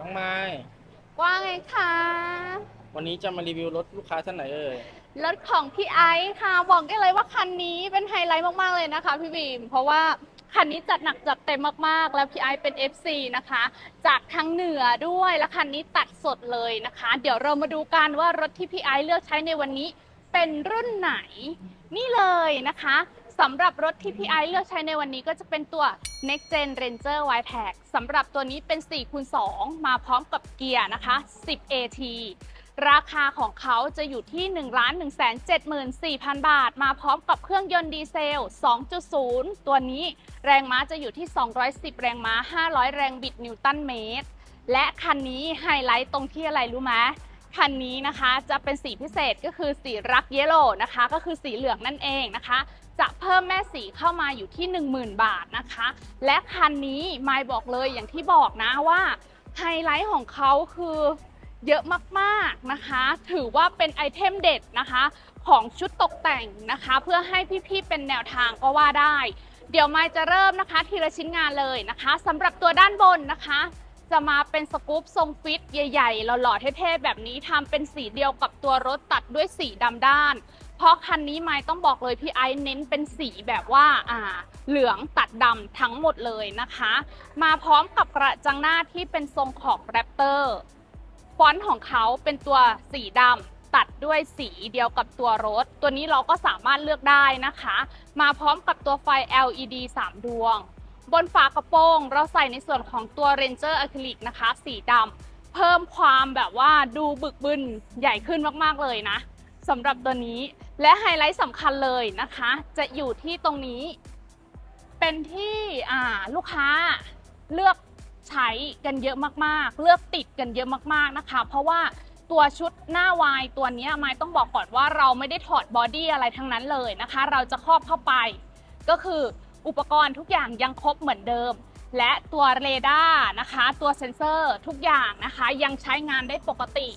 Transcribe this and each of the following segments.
น้องไม้ว่าไงคะวันนี้จะมารีวิวรถลูกค้าท่านไหนเอ่ย รถของพี่ไอซ์ค่ะบอกได้เลยว่าคันนี้เป็นไฮไลท์มากๆเลยนะคะพี่บีมเพราะว่าคันนี้จัดหนักจัดเต็มมากๆ แล้วพี่ไอซ์เป็น FC นะคะ จากทางเหนือด้วยและคันนี้ตัดสดเลยนะคะ เดี๋ยวเรามาดูกันว่ารถที่พี่ไอซ์เลือกใช้ในวันนี้เป็นรุ่นไหนนี่เลยนะคะ สำหรับรถที่พี่ไอซ์เลือกใช้ในวันนี้ก็จะเป็นตัว Next Gen Ranger y t a g สำหรับตัวนี้เป็น4คูณ2มาพร้อมกับเกียร์นะคะ 10 AT ราคาของเขาจะอยู่ที่ 1 1 7 4 0 0 0 บาท มาพร้อมกับเครื่องยนต์ดีเซล 2.0 ตัวนี้แรงม้าจะอยู่ที่ 210 แรงม้า 500 แรงบิดนิวตันเมตร และคันนี้ไฮไลท์ตรงที่อะไรรู้ไหมคันนี้นะคะจะเป็นสีพิเศษก็คือสีรักเยลโล่นะคะ ก็คือสีเหลืองนั่นเองนะคะ จะเพิ่มแม่สีเข้ามาอยู่ที่ 10,000 บาทนะคะ และคันนี้ไม่บอกเลยอย่างที่บอกนะว่าไฮไลท์ของเขาคือเยอะมากๆนะคะ ถือว่าเป็นไอเทมเด็ดนะคะ ของชุดตกแต่งนะคะ เพื่อให้พี่ๆเป็นแนวทางก็ว่าได้ เดี๋ยวไมค์จะเริ่มนะคะ ทีละชิ้นงานเลยนะคะสำหรับตัวด้านบนนะคะ จะมาเป็นสกู๊ปทรงฟิตใหญ่ๆหล่อๆเท่ๆแบบนี้ทำเป็นสีเดียวกับตัวรถตัดด้วยสีดำด้าน เพราะคันนี้ไม้ต้องบอกเลยพี่ไอซ์เน้นเป็นสีแบบว่าอ่าเหลืองตัดดำทั้งหมดเลยนะคะ มาพร้อมกับกระจังหน้าที่เป็นทรงของแรปเตอร์ฟอนต์ของเขาเป็นตัวสีดำตัดด้วยสีเดียวกับตัวรถ ตัวนี้เราก็สามารถเลือกได้นะคะ มาพร้อมกับตัวไฟ LED 3 ดวง บนฝากระโปรงเราใส่ในส่วนของตัว Ranger Acrylic นะคะ สีดำเพิ่มความแบบว่าดูบึกบึนใหญ่ขึ้นมากๆเลยนะ สำหรับตัวนี้และไฮไลท์สำคัญเลยนะคะ จะอยู่ที่ตรงนี้ เป็นที่ลูกค้าเลือกใช้กันเยอะมากๆ เลือกติดกันเยอะมากๆนะคะ เพราะว่าตัวชุดหน้าวายตัวนี้ไม้ต้องบอกก่อนว่าเราไม่ได้ถอดบอดี้อะไรทั้งนั้นเลยนะคะ เราจะครอบเข้าไป ก็คืออุปกรณ์ทุกอย่างยังครบเหมือนเดิม และตัวเรดาร์นะคะ ตัวเซ็นเซอร์ทุกอย่างนะคะ ยังใช้งานได้ปกติ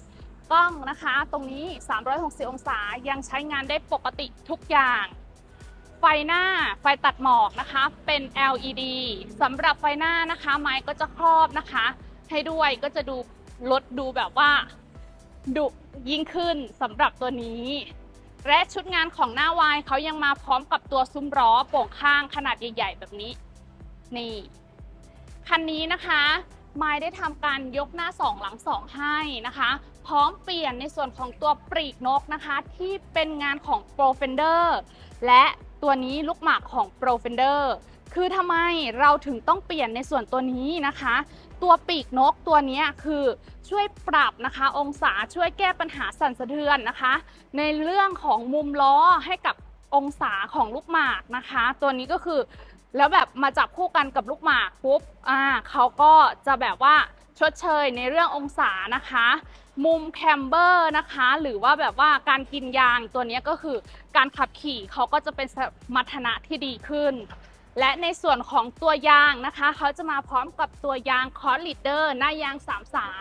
กล้องนะคะ ตรงนี้ 360 องศายังใช้งานได้ปกติทุกอย่าง ไฟหน้าไฟตัดหมอกนะคะ เป็น LED สำหรับไฟหน้านะคะ ไม้ก็จะครอบนะคะ ให้ด้วยก็จะดูรถดูแบบว่าดุยิ่งขึ้นสำหรับตัวนี้ และชุดงานของหน้าวายเขายังมาพร้อมกับตัวซุ้มล้อโป่งข้างขนาดใหญ่ ๆ แบบนี้ นี่คันนี้นะคะไม้ได้ทำการยกหน้า2หลัง2ให้นะคะ พร้อมเปลี่ยนในส่วนของตัวปลีกนกนะคะ ที่เป็นงานของ Pro Fender และตัวนี้ลูกหมากของ Pro Fender คือทำไมเราถึงต้องเปลี่ยนในส่วนตัวนี้นะคะ ตัวปีกนกตัวนี้คือช่วยปรับนะคะ องศาช่วยแก้ปัญหาสั่นสะเทือนนะคะ ในเรื่องของมุมล้อให้กับองศาของลูกหมากนะคะ ตัวนี้ก็คือแล้วแบบมาจับคู่กันกับลูกหมากปุ๊บอ่าเขาก็จะแบบว่า ชดเชยในเรื่ององศานะคะ มุมแคมเบอร์นะคะ หรือว่าแบบว่าการกินยางตัวนี้ก็คือการขับขี่เขาก็จะเป็นสมรรถนะที่ดีขึ้น และในส่วนของตัวยางนะคะ เขาจะมาพร้อมกับตัวยางคอร์ลีดเดอร์หน้ายาง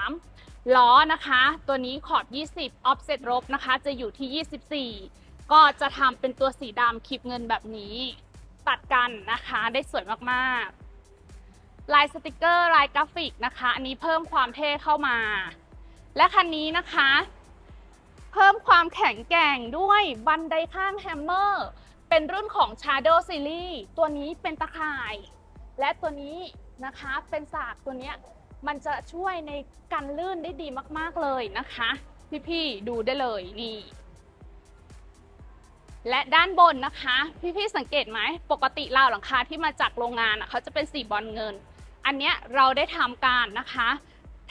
33 ล้อนะคะ ตัวนี้ขอบ 20 offset ลบนะคะ จะอยู่ที่ 24 ก็จะทำเป็นตัวสีดำคลิปเงินแบบนี้ ตัดกันนะคะได้สวยมากๆ ลายสติกเกอร์ลายกราฟิกนะคะ อันนี้เพิ่มความเท่เข้ามา และคันนี้นะคะ เพิ่มความแข็งแกร่งด้วยบันไดข้างแฮมเมอร์ เป็นรุ่นของ Shadow Series ตัวนี้เป็นตะข่าย และตัวนี้นะคะเป็นสากตัวนี้มันจะช่วยในการลื่นได้ดีมากๆเลยนะคะ พี่ๆดูได้เลยนี่และด้านบนนะคะ พี่ๆสังเกตไหม ปกติราวหลังคาที่มาจากโรงงานเขาจะเป็นสีบอลเงิน อันเนี้ยเราได้ทำการนะคะ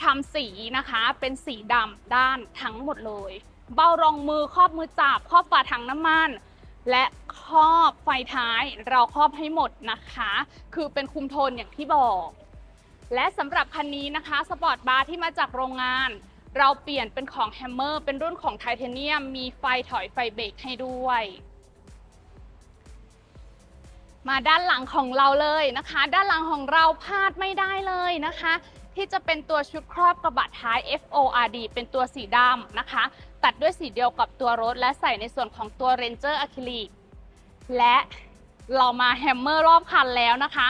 ทำสีนะคะเป็นสีดำด้านทั้งหมดเลย เบ้ารองมือครอบมือจับครอบฝาถังน้ำมันและครอบไฟท้ายเราครอบให้หมดนะคะ คือเป็นคุมโทนอย่างที่บอก และสำหรับคันนี้นะคะสปอร์ตบาร์ที่มาจากโรงงาน เราเปลี่ยนเป็นของแฮมเมอร์เป็นรุ่นของไทเทเนียม มีไฟถอยไฟเบรกให้ด้วย มาด้านหลังของเราเลยนะคะ ด้านหลังของเราพลาดไม่ได้เลยนะคะ ที่จะเป็นตัวชุดครอบกระบะท้าย FORD เป็นตัวสีดำนะคะ ตัดด้วยสีเดียวกับตัวรถ และใส่ในส่วนของตัว Ranger Acrylic และเรามาแฮมเมอร์รอบคันแล้วนะคะ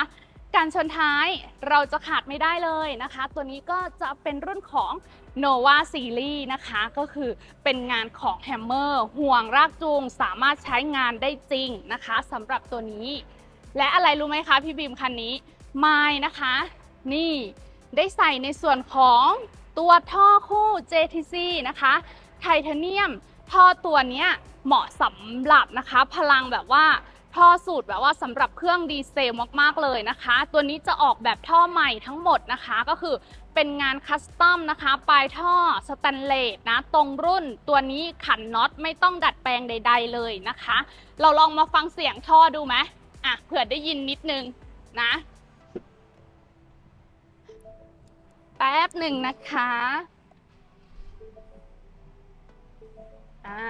การชนท้ายเราจะขาดไม่ได้เลยนะคะ ตัวนี้ก็จะเป็นรุ่นของ Nova Series นะคะ ก็คือเป็นงานของ Hammer ห่วงรากจูงสามารถใช้งานได้จริงนะคะสำหรับตัวนี้ และอะไรรู้ไหมคะพี่บีมคันนี้ไม้นะคะ นี่ได้ใส่ในส่วนของตัวท่อคู่ JTC นะคะไทเทเนียมท่อตัวนี้เหมาะสำหรับนะคะ พลังแบบว่าท่อสูตรแบบว่าสำหรับเครื่องดีเซลมากๆเลยนะคะ ตัวนี้จะออกแบบท่อใหม่ทั้งหมดนะคะ ก็คือเป็นงานคัสตอมนะคะ ปลายท่อสแตนเลสนะ ตรงรุ่นตัวนี้ขันน็อตไม่ต้องดัดแปลงใด ๆเลยนะคะ เราลองมาฟังเสียงท่อดูไหม อะเผื่อได้ยินนิดนึงนะ แป๊บหนึ่งนะคะ อ่า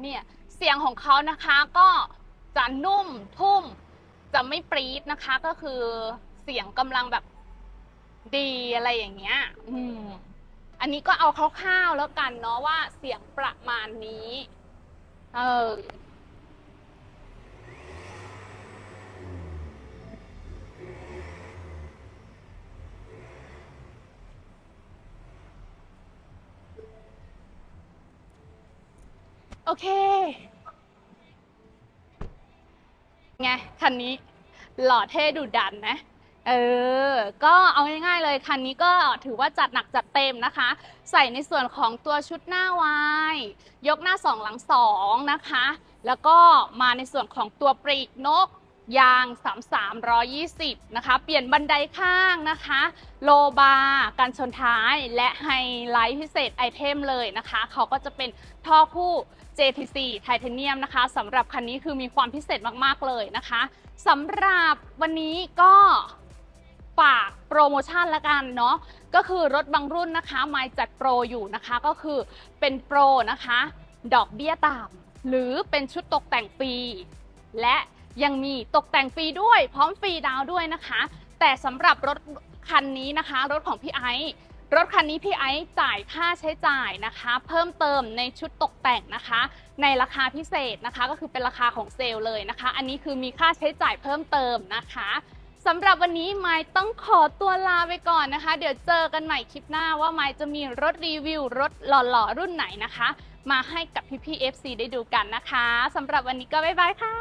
เนี่ย เสียงของเขานะคะก็จะนุ่มทุ่ม จะไม่ปรี๊ดนะคะ ก็คือเสียงกำลังแบบดีอะไรอย่างเงี้ย อืม อันนี้ก็เอาคร่าวๆแล้วกันเนาะว่าเสียงประมาณนี้ เออ โอเค ไง คันนี้หล่อเท่ดุดันนะ เออ ก็เอาง่ายๆเลยคันนี้ก็ถือว่าจัดหนักจัดเต็มนะคะ ใส่ในส่วนของตัวชุดหน้าวายยกหน้าสองหลังสองนะคะ แล้วก็มาในส่วนของตัวปรีกนกยาง 3320 นะคะ เปลี่ยนบันไดข้างนะคะ โลบาร์การชนท้ายและไฮไลท์พิเศษไอเทมเลยนะคะ เขาก็จะเป็นท่อคู่ JTC ไทเทเนียมนะคะสำหรับคันนี้คือมีความพิเศษมากๆเลยนะคะสำหรับวันนี้ก็ ฝากโปรโมชั่นละกันเนาะก็คือรถบางรุ่นนะคะไมจัดโปรอยู่นะคะก็คือเป็นโปรนะคะ ดอกเบี้ยต่ำหรือเป็นชุดตกแต่งฟรีและยังมีตกแต่งฟรีด้วย พร้อมฟรีดาวด้วยนะคะ แต่สำหรับรถคันนี้นะคะ รถของพี่ไอซ์รถคันนี้พี่ไอซ์จ่ายค่าใช้จ่ายนะคะ เพิ่มเติมในชุดตกแต่งนะคะ ในราคาพิเศษนะคะ ก็คือเป็นราคาของเซลล์เลยนะคะ อันนี้คือมีค่าใช้จ่ายเพิ่มเติมนะคะ สำหรับวันนี้ไม้ต้องขอตัวลาไปก่อนนะคะ เดี๋ยวเจอกันใหม่คลิปหน้าว่าไม้จะมีรถรีวิว รถหล่อๆ รุ่นไหนนะคะ มาให้กับพี่ๆ FC ได้ดูกันนะคะสำหรับวันนี้ก็บ๊ายบายค่ะ